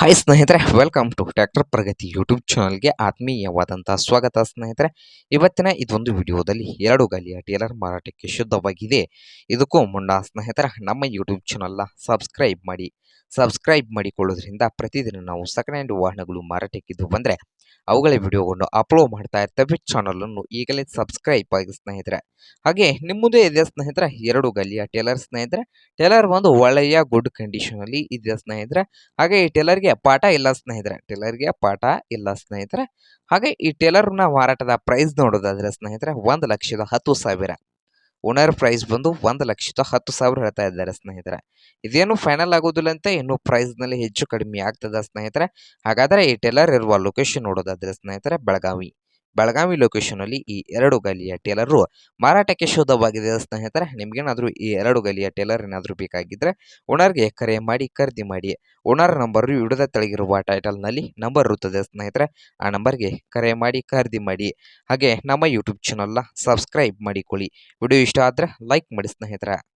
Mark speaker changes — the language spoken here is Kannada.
Speaker 1: ಹಾಯ್ ಸ್ನೇಹಿತರೆ welcome to tractor Pragati YouTube ಚಾನಲ್ಗೆ ಆತ್ಮೀಯವಾದಂತಹ ಸ್ವಾಗತ ಸ್ನೇಹಿತರೆ. ಇವತ್ತಿನ ಇದೊಂದು ವಿಡಿಯೋದಲ್ಲಿ ಎರಡು ಗಾಲಿಯ ಟೇಲರ್ ಮಾರಾಟಕ್ಕೆ ಶುದ್ಧವಾಗಿದೆ. ಇದಕ್ಕೂ ಮುನ್ನ ಸ್ನೇಹಿತರ, ನಮ್ಮ ಯೂಟ್ಯೂಬ್ ಚಾನಲ್ನ ಸಬ್ಸ್ಕ್ರೈಬ್ ಮಾಡಿ. ಸಬ್ಸ್ಕ್ರೈಬ್ ಮಾಡಿಕೊಳ್ಳೋದ್ರಿಂದ ಪ್ರತಿದಿನ ನಾವು ಸೆಕೆಂಡ್ ಹ್ಯಾಂಡ್ ವಾಹನಗಳು ಮಾರಾಟಕ್ಕಿದ್ದು ಬಂದರೆ ಅವುಗಳ ವಿಡಿಯೋವನ್ನು ಅಪ್ಲೋಡ್ ಮಾಡ್ತಾ ಇರ್ತೇವೆ ಚಾನಲನ್ನು ಈಗಲೇ ಸಬ್ಸ್ಕ್ರೈಬ್ ಆಗಿ ಸ್ನೇಹಿತರೆ. ಹಾಗೆ ನಿಮ್ಮದೇ ಮುಂದೆ ಇದೆ ಸ್ನೇಹಿತರೆ, ಎರಡು ಗಲಿಯ ಟೇಲರ್ ಸ್ನೇಹಿತರೆ. ಟೇಲರ್ ಒಂದು ಒಳ್ಳೆಯ ಗುಡ್ ಕಂಡೀಷನಲ್ಲಿ ಇದೆ ಸ್ನೇಹಿತರೆ. ಹಾಗೆ ಈ ಟೇಲರ್ಗೆ ಪಾಠ ಇಲ್ಲ ಸ್ನೇಹಿತರೆ. ಟೇಲರ್ಗೆ ಪಾಠ ಇಲ್ಲ ಸ್ನೇಹಿತರೆ. ಹಾಗೆ ಈ ಟೇಲರ್ನ ಮಾರಾಟದ ಪ್ರೈಸ್ ನೋಡೋದಾದರೆ ಸ್ನೇಹಿತರೆ, ಒಂದು ಲಕ್ಷದ ಹತ್ತು ಸಾವಿರ. ಓನರ್ ಪ್ರೈಸ್ ಬಂದು ಒಂದು ಲಕ್ಷದ ಹತ್ತು ಸಾವಿರ ಹೇಳ್ತಾ ಇದ್ದಾರೆ ಸ್ನೇಹಿತರೆ. ಇದೇನು ಫೈನಲ್ ಆಗೋದಿಲ್ಲ ಅಂತ ಇನ್ನು ಪ್ರೈಸ್ನಲ್ಲಿ ಹೆಚ್ಚು ಕಡಿಮೆ ಆಗ್ತದ ಸ್ನೇಹಿತರೆ. ಹಾಗಾದರೆ ಈ ಟೇಲರ್ ಇರುವ ಲೊಕೇಶನ್ ನೋಡೋದಾದ್ರೆ ಸ್ನೇಹಿತರೆ, ಬೆಳಗಾವಿ. ಬೆಳಗಾವಿ ಲೊಕೇಶನಲ್ಲಿ ಈ ಎರಡು ಗಲಿಯ ಟೇಲರು ಮಾರಾಟಕ್ಕೆ ಶೋಧವಾಗಿದೆ ಸ್ನೇಹಿತರೆ, ನಿಮಗೇನಾದರೂ ಈ ಎರಡು ಗಲಿಯ ಟೇಲರ್ ಏನಾದರೂ ಬೇಕಾಗಿದ್ದರೆ ಓನರ್ಗೆ ಕರೆ ಮಾಡಿ ಖರೀದಿ ಮಾಡಿ. ಓನರ್ ನಂಬರ್ ವಿಡಿಯೋದ ತೆಳಗಿರುವ ಟೈಟಲ್ನಲ್ಲಿ ನಂಬರ್ ಇರುತ್ತದೆ ಸ್ನೇಹಿತರೆ, ಆ ನಂಬರ್ಗೆ ಕರೆ ಮಾಡಿ ಖರೀದಿ ಮಾಡಿ. ಹಾಗೆ ನಮ್ಮ ಯೂಟ್ಯೂಬ್ ಚಾನಲ್ನ ಸಬ್ಸ್ಕ್ರೈಬ್ ಮಾಡಿಕೊಳ್ಳಿ. ವಿಡಿಯೋ ಇಷ್ಟ ಆದ್ರೆ ಲೈಕ್ ಮಾಡಿ ಸ್ನೇಹಿತರೆ.